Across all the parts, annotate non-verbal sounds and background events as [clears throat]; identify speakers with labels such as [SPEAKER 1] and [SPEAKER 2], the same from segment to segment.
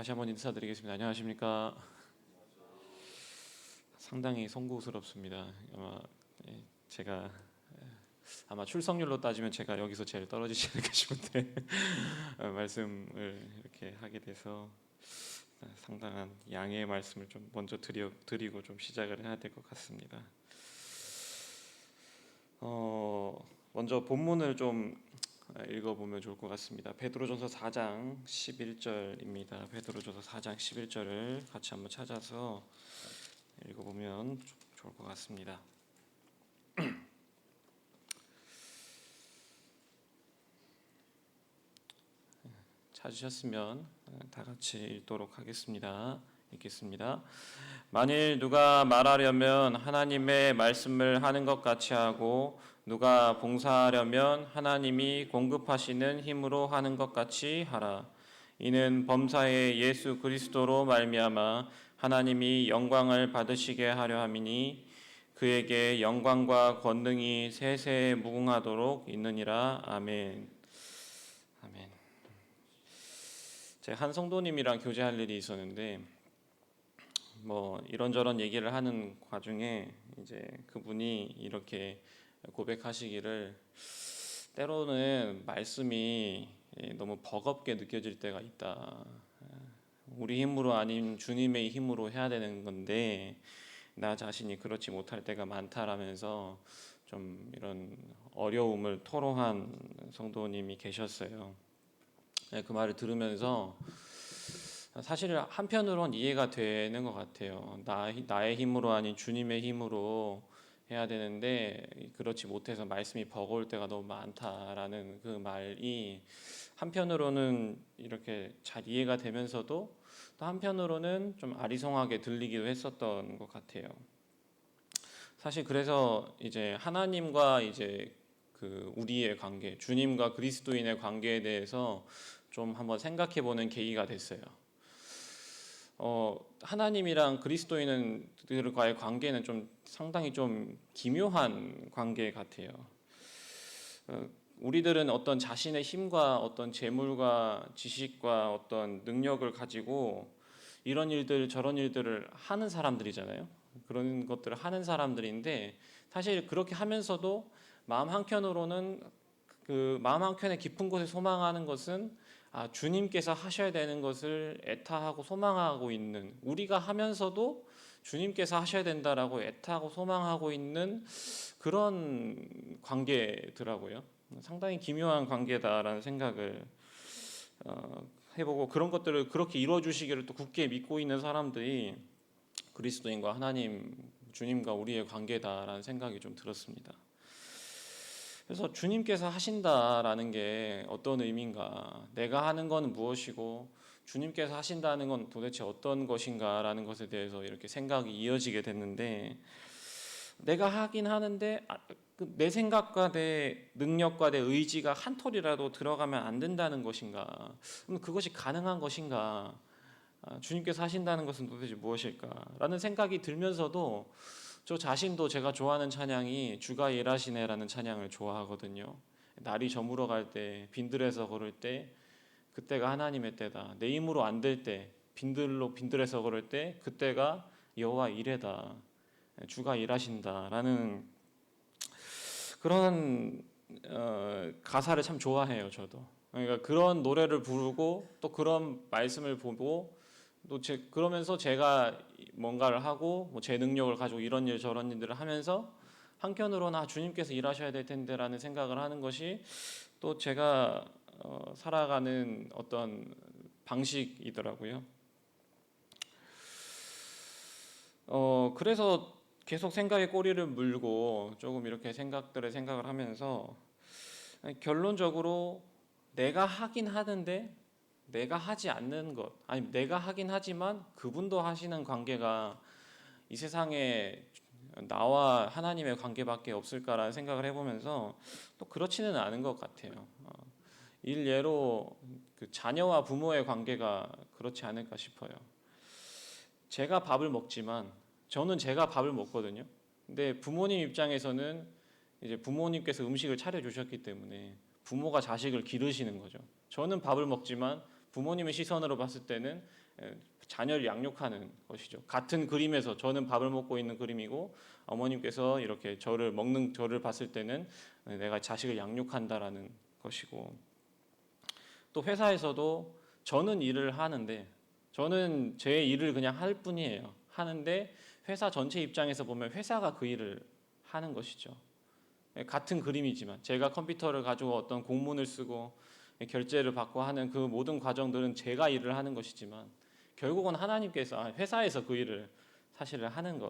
[SPEAKER 1] 다시 한번 인사드리겠습니다. 안녕하십니까? 상당히 송구스럽습니다. 아마 예, 제가 예, 아마 출석률로 따지면 제가 여기서 제일 떨어지지 않을까 싶은데 [laughs] 어, 말씀을 이렇게 하게 돼서 상당한 양해의 말씀을 좀 먼저 드려, 드리고 좀 시작을 해야 될 것 같습니다. 어, 먼저 본문을 좀 읽어보면 좋을 것 같습니다. 베드로전서 4장 11절입니다. 베드로전서 4장 11절을 같이 한번 찾아서 읽어보면 좋을 것 같습니다. [clears throat] 찾으셨으면 다 같이 읽도록 하겠습니다. 읽겠습니다. 만일 누가 말하려면 하나님의 말씀을 하는 것 같이 하고 누가 봉사하려면 하나님이 공급하시는 힘으로 하는 것 같이 하라. 이는 범사의 예수 그리스도로 말미암아 하나님이 영광을 받으시게 하려 함이니 그에게 영광과 권능이 세세 무궁하도록 있느니라. 아멘. 아멘. 제가 한 성도님이랑 교제할 일이 있었는데 뭐 이런저런 얘기를 하는 과중에 이제 그분이 이렇게 고백하시기를 때로는 말씀이 너무 버겁게 느껴질 때가 있다. 우리 힘으로 아닌 주님의 힘으로 해야 되는 건데 나 자신이 그렇지 못할 때가 많다라면서 좀 이런 어려움을 토로한 성도님이 계셨어요. 그 말을 들으면서 사실 한편으론 이해가 되는 것 같아요. 나, 나의 힘으로 아닌 주님의 힘으로 해야 되는데 그렇지 못해서 말씀이 버거울 때가 너무 많다라는 그 말이 한편으로는 이렇게 잘 이해가 되면서도 또 한편으로는 좀 아리송하게 들리기도 했었던 것 같아요. 사실 그래서 이제 하나님과 이제 그 우리의 관계, 주님과 그리스도인의 관계에 대해서 좀 한번 생각해 보는 계기가 됐어요. 어, 하나님이랑 그리스도인들과의 관계는 좀 상당히 좀 기묘한 관계 같아요. 어, 우리들은 어떤 자신의 힘과 어떤 재물과 지식과 어떤 능력을 가지고 이런 일들 저런 일들을 하는 사람들이잖아요. 그런 것들을 하는 사람들인데 사실 그렇게 하면서도 마음 한켠으로는 그 마음 한켠에 깊은 곳에 소망하는 것은 아, 주님께서 하셔야 되는 것을 애타하고 소망하고 있는 우리가 하면서도 주님께서 하셔야 된다라고 애타하고 소망하고 있는 그런 관계더라고요. 상당히 기묘한 관계다라는 생각을 어, 해보고 그런 것들을 그렇게 이루어 주시기를 또 굳게 믿고 있는 사람들이 그리스도인과 하나님 주님과 우리의 관계다라는 생각이 좀 들었습니다. 그래서 주님께서 하신다라는 게 어떤 의미인가? 내가 하는 건 무엇이고 주님께서 하신다는 건 도대체 어떤 것인가라는 것에 대해서 이렇게 생각이 이어지게 됐는데 내가 하긴 하는데 아, 그내 생각과 내 능력과 내 의지가 한 톨이라도 들어가면 안 된다는 것인가? 그것이 가능한 것인가? 아, 주님께서 하신다는 것은 도대체 무엇일까? 라는 생각이 들면서도 저 자신도 제가 좋아하는 찬양이 주가 일하시네라는 찬양을 좋아하거든요. 날이 저물어 갈 때, 빈들에서 걸을 때, 그때가 하나님의 때다. 내 힘으로 안 될 때, 빈들로 빈들에서 걸을 때, 그때가 여호와 일해다. 주가 일하신다라는 그런 어, 가사를 참 좋아해요. 저도. 그러니까 그런 노래를 부르고 또 그런 말씀을 보고 또 제, 그러면서 제가 뭔가를 하고 뭐 제 능력을 가지고 이런 일 저런 일들을 하면서 한편으로는 아, 주님께서 일하셔야 될 텐데라는 생각을 하는 것이 또 제가 어, 살아가는 어떤 방식이더라고요. 어, 그래서 계속 생각에 꼬리를 물고 조금 이렇게 생각들을 생각을 하면서 결론적으로 내가 하긴 하는데 내가 하지 않는 것, 아니 내가 하긴 하지만 그분도 하시는 관계가 이 세상에 나와 하나님의 관계밖에 없을까라는 생각을 해보면서 또 그렇지는 않은 것 같아요. 어, 일예로 그 자녀와 부모의 관계가 그렇지 않을까 싶어요. 제가 밥을 먹지만 저는 제가 밥을 먹거든요. 근데 부모님 입장에서는 이제 부모님께서 음식을 차려 주셨기 때문에 부모가 자식을 기르시는 거죠. 저는 밥을 먹지만 부모님의 시선으로 봤을 때는 에, 자녀를 양육하는 것이죠. 같은 그림에서 저는 밥을 먹고 있는 그림이고 어머님께서 이렇게 저를 먹는 저를 봤을 때는 내가 자식을 양육한다라는 것이고 또 회사에서도 저는 일을 하는데 저는 제 일을 그냥 할 뿐이에요. 하는데 회사 전체 입장에서 보면 회사가 그 일을 하는 것이죠. 같은 그림이지만 제가 컴퓨터를 가지고 어떤 공문을 쓰고 결제를 받고 하는 그 모든 과정들은 제가 일을 하는 것이지만 결국은 하나님께서 아, 회사에서 그 일을 사실을 하는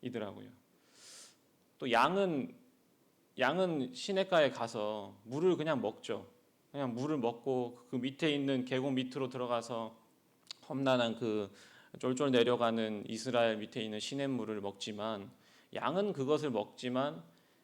[SPEAKER 1] 것이더라고요. 또 양은 양은 시냇가에 가서 물을 그냥 먹죠. 그냥 물을 먹고 그 밑에 있는 계곡 밑으로 들어가서 험난한 그 쫄쫄 내려가는 이스라엘 밑에 있는 시냇물을 먹지만 양은 그것을 먹지만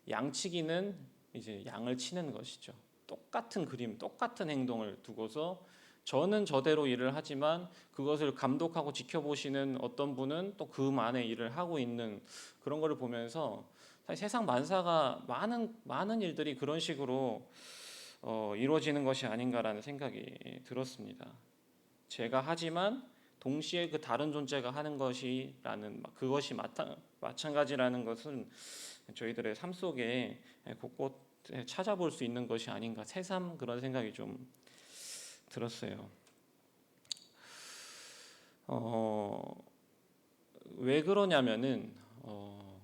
[SPEAKER 1] 양치기는 이제 양을 치는 것이죠. 똑같은 그림, 똑같은 행동을 두고서 저는 저대로 일을 하지만 그것을 감독하고 지켜보시는 어떤 분은 또 그 만의 일을 하고 있는 그런 거를 보면서 사실 세상 만사가 많은 많은 일들이 그런 식으로 어, 이루어지는 것이 아닌가라는 생각이 들었습니다. 제가 하지만 동시에 그 다른 존재가 하는 것이라는 그것이 마찬가지라는 것은 저희들의 삶 속에 곳곳에 찾아볼 수 있는 것이 아닌가 새삼 그런 생각이 좀 들었어요. 어, 왜 그러냐면은 어,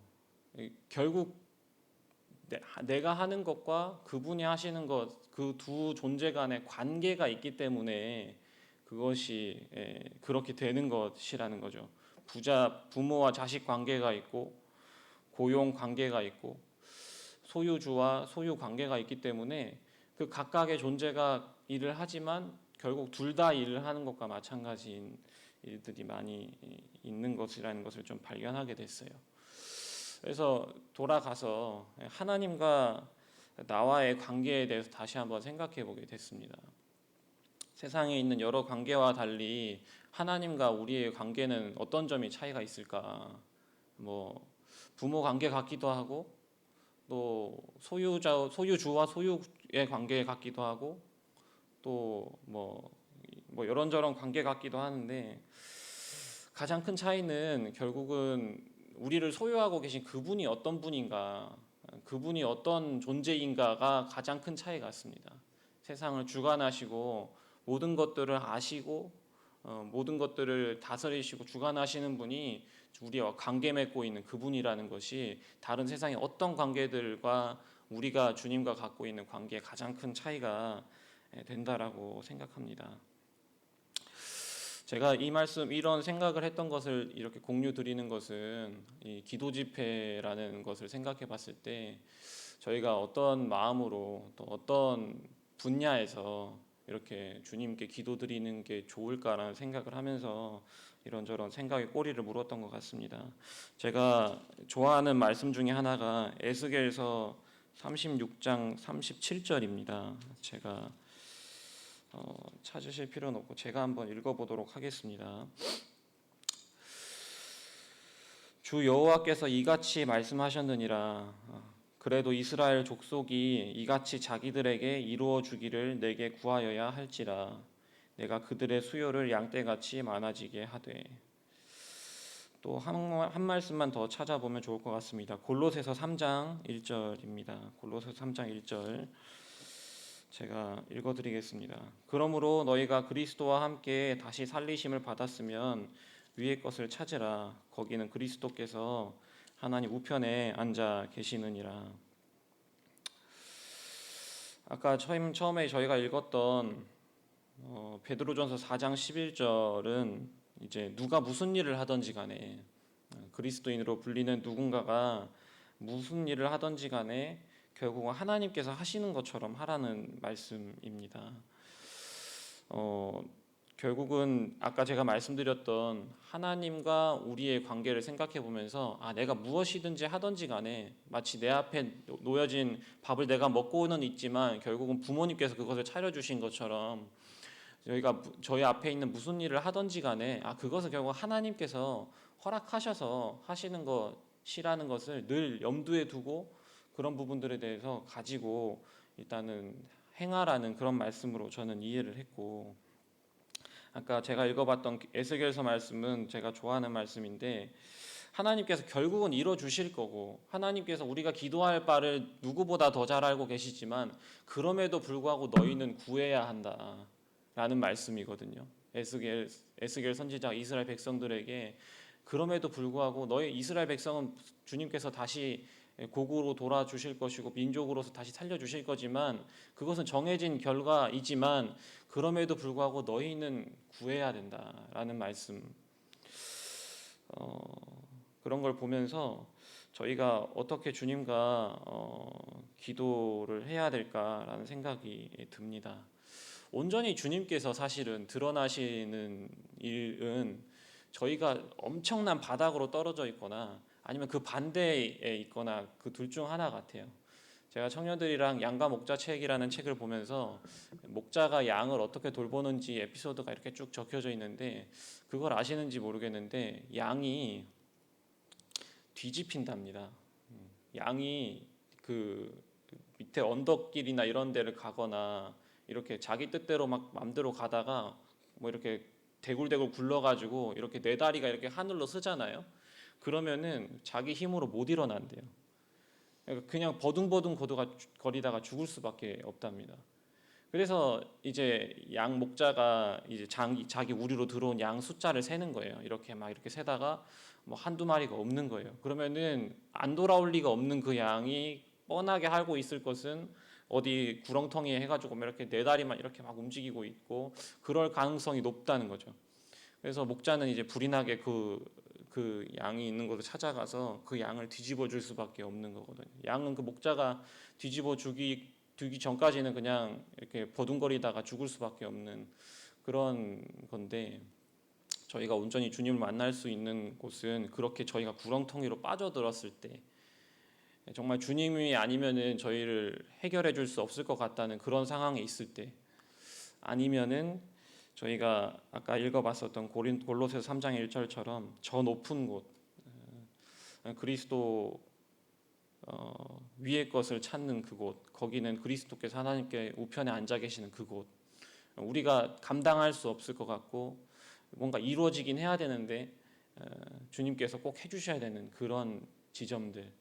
[SPEAKER 1] 결국 내, 가 하는 것과 그분이 하시는 것 그 두 존재 간의 관계가 있기 때문에 그것이 예, 그렇게 되는 것이라는 거죠. 부자 부모와 자식 관계가 있고 고용 관계가 있고 소유주와 소유 관계가 있기 때문에 그 각각의 존재가 일을 하지만 결국 둘 다 일을 하는 것과 마찬가지인 일들이 많이 있는 것이라는 것을 좀 발견하게 됐어요. 그래서 돌아가서 하나님과 나와의 관계에 대해서 다시 한번 생각해 보게 됐습니다. 세상에 있는 여러 관계와 달리 하나님과 우리의 관계는 어떤 점이 차이가 있을까? 뭐 부모 관계 같기도 하고 또 소유자 소유주와 소유의 관계 같기도 하고 또뭐 뭐 이런저런 관계 같기도 하는데 가장 큰 차이는 결국은 우리를 소유하고 계신 그분이 어떤 분인가, 그분이 어떤 존재인가가 가장 큰 차이 같습니다. 세상을 주관하시고 모든 것들을 아시고 어, 모든 것들을 다스리시고 주관하시는 분이 우리와 관계 맺고 있는 그분이라는 것이 다른 세상의 어떤 관계들과 우리가 주님과 갖고 있는 관계에 가장 큰 차이가 된다라고 생각합니다. 제가 이 말씀 이런 생각을 했던 것을 이렇게 공유 드리는 것은 이 기도 집회라는 것을 생각해 봤을 때 저희가 어떤 마음으로 또 어떤 분야에서 이렇게 주님께 기도 드리는 게 좋을까라는 생각을 하면서 이런저런 생각에 꼬리를 물었던 것 같습니다. 제가 좋아하는 말씀 중에 하나가 에스겔서 36장 37절입니다. 제가 어, 찾으실 필요는 없고 제가 한번 읽어보도록 하겠습니다. 주 여호와께서 이같이 말씀하셨느니라. 그래도 이스라엘 족속이 이같이 자기들에게 이루어 주기를 내게 구하여야 할지라. 내가 그들의 수요를 양떼같이 많아지게 하되. 또한 한 말씀만 더 찾아보면 좋을 것 같습니다. 골로새서 3장 1절입니다. 골로새서 3장 1절. 제가 읽어드리겠습니다. 그러므로 너희가 그리스도와 함께 다시 살리심을 받았으면 위의 것을 찾으라. 거기는 그리스도께서 하나님 우편에 앉아 계시느니라. 아까 처음, 처음에 저희가 읽었던 어, 베드로전서 4장 11절은 이제 누가 무슨 일을 하든지 간에 그리스도인으로 불리는 누군가가 무슨 일을 하든지 간에 결국은 하나님께서 하시는 것처럼 하라는 말씀입니다. 어, 결국은 아까 제가 말씀드렸던 하나님과 우리의 관계를 생각해 보면서 아 내가 무엇이든지 하든지 간에 마치 내 앞에 놓여진 밥을 내가 먹고는 있지만 결국은 부모님께서 그것을 차려 주신 것처럼 저희가 저희 앞에 있는 무슨 일을 하든지 간에 아 그것을 결국 하나님께서 허락하셔서 하시는 것이라는 것을 늘 염두에 두고 그런 부분들에 대해서 가지고 일단은 행하라는 그런 말씀으로 저는 이해를 했고 아까 제가 읽어봤던 에스겔서 말씀은 제가 좋아하는 말씀인데 하나님께서 결국은 이뤄 주실 거고 하나님께서 우리가 기도할 바를 누구보다 더 잘 알고 계시지만 그럼에도 불구하고 너희는 구해야 한다라는 말씀이거든요. 에스겔 에스겔 선지자 이스라엘 백성들에게 그럼에도 불구하고 너희 이스라엘 백성은 주님께서 다시 고국으로 돌아 주실 것이고 민족으로서 다시 살려 주실 거지만 그것은 정해진 결과이지만 그럼에도 불구하고 너희는 구해야 된다라는 말씀. 어, 그런 걸 보면서 저희가 어떻게 주님과 어, 기도를 해야 될까라는 생각이 듭니다. 온전히 주님께서 사실은 드러나시는 일은 저희가 엄청난 바닥으로 떨어져 있거나 아니면 그 반대에 있거나 그 둘 중 하나 같아요. 제가 청년들이랑 양과 목자 책이라는 책을 보면서 목자가 양을 어떻게 돌보는지 에피소드가 이렇게 쭉 적혀져 있는데 그걸 아시는지 모르겠는데 양이 뒤집힌답니다. 음, 양이 그 밑에 언덕길이나 이런 데를 가거나 이렇게 자기 뜻대로 막 맘대로 가다가 뭐 이렇게 대굴대굴 굴러가지고 이렇게 네 다리가 이렇게 하늘로 쓰잖아요. 그러면은 자기 힘으로 못 일어난대요. 그러니까 그냥 버둥버둥 거리다가 죽을 수밖에 없답니다. 그래서 이제 양 목자가 이제 자기, 자기 우리로 들어온 양 숫자를 세는 거예요. 이렇게 막 이렇게 세다가 뭐 한두 마리가 없는 거예요. 그러면은 안 돌아올 리가 없는 그 양이 뻔하게 알고 있을 것은 어디 구렁텅이에 해가지고 뭐 이렇게 네 다리만 이렇게 막 움직이고 있고 그럴 가능성이 높다는 거죠. 그래서 목자는 이제 불이 나게 그, 그 양이 있는 곳을 찾아가서 그 양을 뒤집어 줄 수밖에 없는 거거든요. 양은 그 목자가 뒤집어 주기 두기 전까지는 그냥 이렇게 버둥거리다가 죽을 수밖에 없는 그런 건데 저희가 온전히 주님을 만날 수 있는 곳은 그렇게 저희가 구렁텅이로 빠져들었을 때 정말 주님이 아니면은 저희를 해결해 줄 수 없을 것 같다는 그런 상황에 있을 때 아니면은 저희가 아까 읽어봤었던 고린 골로새서 3장 1절처럼 저 높은 곳 어, 그리스도 어, 위의 것을 찾는 그곳 거기는 그리스도께서 하나님께 우편에 앉아 계시는 그곳 우리가 감당할 수 없을 것 같고 뭔가 이루어지긴 해야 되는데 어, 주님께서 꼭 해주셔야 되는 그런 지점들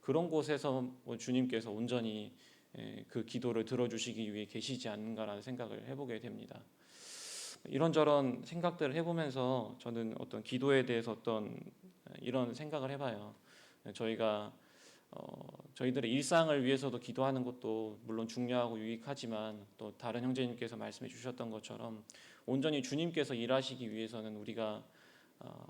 [SPEAKER 1] 그런 곳에서 뭐 주님께서 온전히 에, 그 기도를 들어주시기 위해 계시지 않는가라는 생각을 해보게 됩니다. 이런저런 생각들을 해보면서 저는 어떤 기도에 대해서 어떤 이런 생각을 해봐요. 저희가 어, 저희들의 일상을 위해서도 기도하는 것도 물론 중요하고 유익하지만 또 다른 형제님께서 말씀해 주셨던 것처럼 온전히 주님께서 일하시기 위해서는 우리가 어,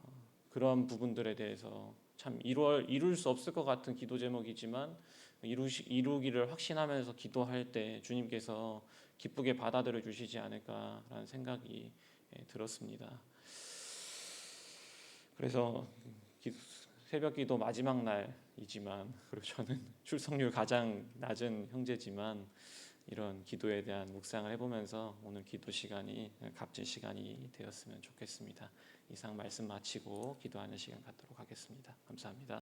[SPEAKER 1] 그런 부분들에 대해서 참 이룰, 이룰 수 없을 것 같은 기도 제목이지만 이루시, 이루기를 확신하면서 기도할 때 주님께서 기쁘게 받아들여 주시지 않을까라는 생각이 예, 들었습니다. 그래서 기, 새벽 기도 마지막 날이지만 [laughs] 그리고 저는 출석률 가장 낮은 형제지만 이런 기도에 대한 묵상을 해보면서 오늘 기도 시간이 값진 시간이 되었으면 좋겠습니다. 이상 말씀 마치고 기도하는 시간 갖도록 하겠습니다. 감사합니다.